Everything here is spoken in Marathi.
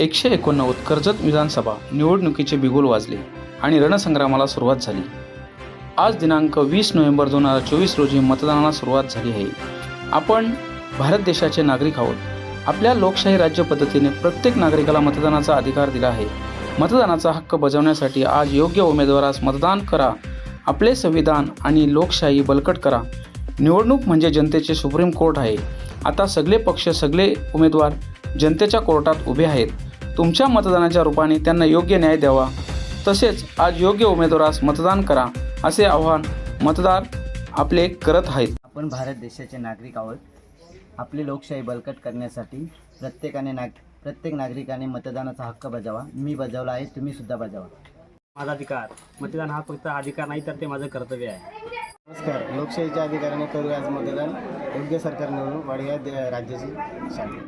एकशे एकोणनव्वद कर्जत विधानसभा निवडणुकीचे बिगुल वाजले आणि रणसंग्रामाला सुरुवात झाली. आज दिनांक वीस नोव्हेंबर दोन हजार चोवीस रोजी मतदानाला सुरुवात झाली आहे. आपण भारत देशाचे नागरिक आहोत. आपल्या लोकशाही राज्य पद्धतीने प्रत्येक नागरिकाला मतदानाचा अधिकार दिला आहे. मतदानाचा हक्क बजावण्यासाठी आज योग्य उमेदवारास मतदान करा. आपले संविधान आणि लोकशाही बलकट करा. निवडणूक म्हणजे जनतेचे सुप्रीम कोर्ट आहे. आता सगळे पक्ष सगळे उमेदवार जनतेच्या कोर्टात उभे आहेत. तुमच्या मतदानाच्या रूपाने त्यांना योग्य न्याय द्यावा. तसेच आज योग्य उमेदवारास मतदान करा असे आवाहन मतदार आपले करत आहेत. आपण भारत देशाचे नागरिक आहोत. आपली लोकशाही बळकट करण्यासाठी प्रत्येकाने नाग प्रत्येक नागरिकाने मतदानाचा हक्क बजावा. मी बजावला आहे तुम्ही सुद्धा बजावा. माझा अधिकार. मतदान हा फक्त अधिकार नाही तर ते माझं कर्तव्य आहे. नमस्कार. लोकशाहीच्या अधिकाराने करू आज मतदान. योग्य सरकार निवडून वाढूया दे- राज्याची शांती.